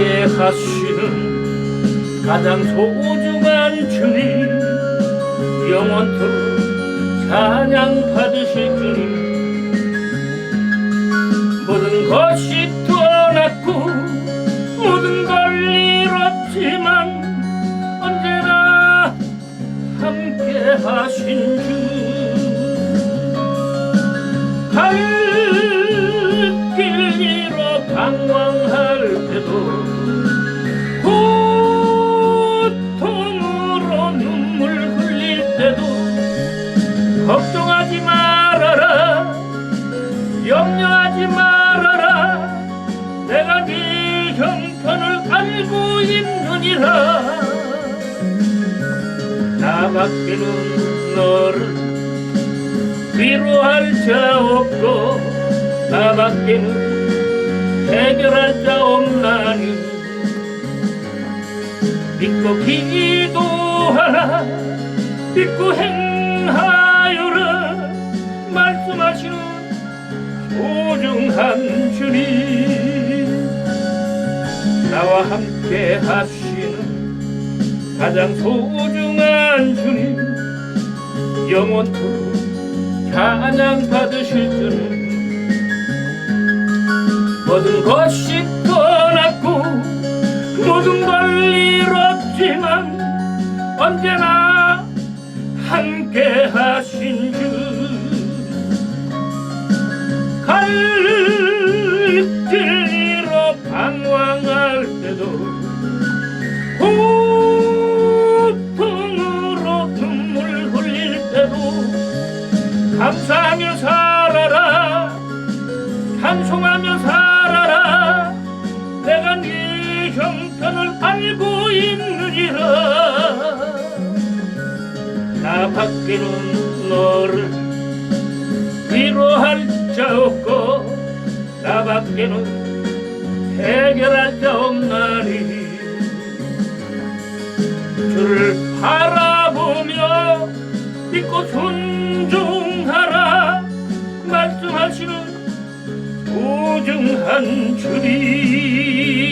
살게 하시는 가장 소중한 주님 영원토록 찬양 받으실 주님. 모든 것이 떠났고 모든 걸 잃었지만 언제나 함께 하신 주 때도 걱정하지 말아라. 염려하지 말아라. 내가 네 형편을 알고 있느니라. 나밖에는 너를 위로할 자 없고 나밖에는 해결할 자 없나니. 믿고 기도하라 믿고 행하여라. 말씀하시는 소중한 주님. 나와 함께 하시는 가장 소중한 주님. 영원토록 찬양 받으실 주님. 모든 것이 떠났고 모든 걸 잃었지만 언제나 갈길 잃어 방황할 때도 고통으로 눈물 흘릴 때도 감사하며 살아라 찬송하며 살아라. 내가 네 형편을 알고 있느니라. 나 밖에는 너를 위로할 자 없고 나 밖에는 해결할 자 없나니. 주를 바라보며 믿고 순종하라 말씀하시는 소중한 주님